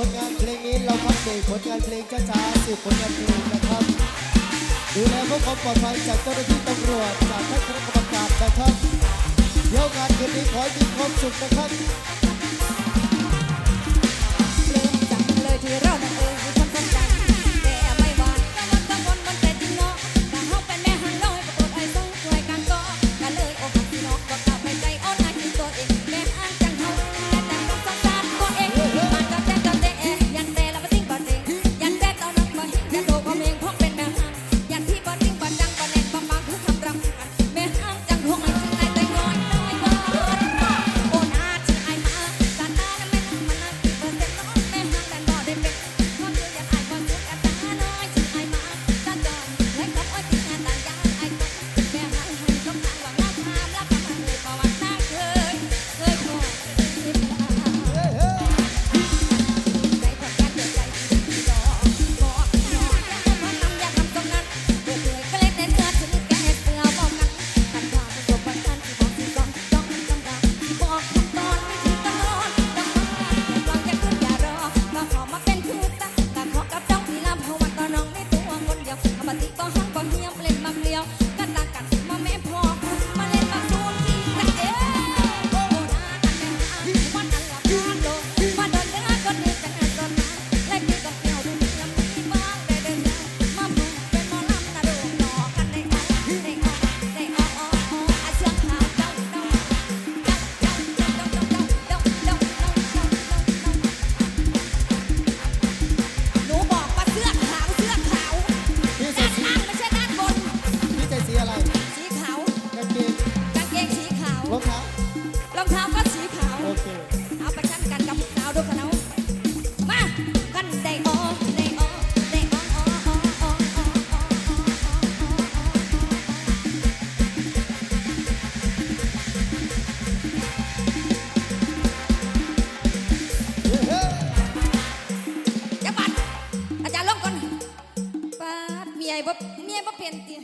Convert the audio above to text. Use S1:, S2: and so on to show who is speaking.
S1: ผลงานเพลงนี้เราทำเด็ผลงานเพลงช้าๆสู่ผลงานเพลงนะครับ ดูแลพวกอคามปลอดภัยจากเจ้าหน้าที่ตำรวจจากท่านคณะกรรมการนะครับเดี๋ยวงานคืนนี้ขอให้มีความสุขนะครับ
S2: ลืมจังเลยที่เรานั่นเอง ಹೆಂಡತಿ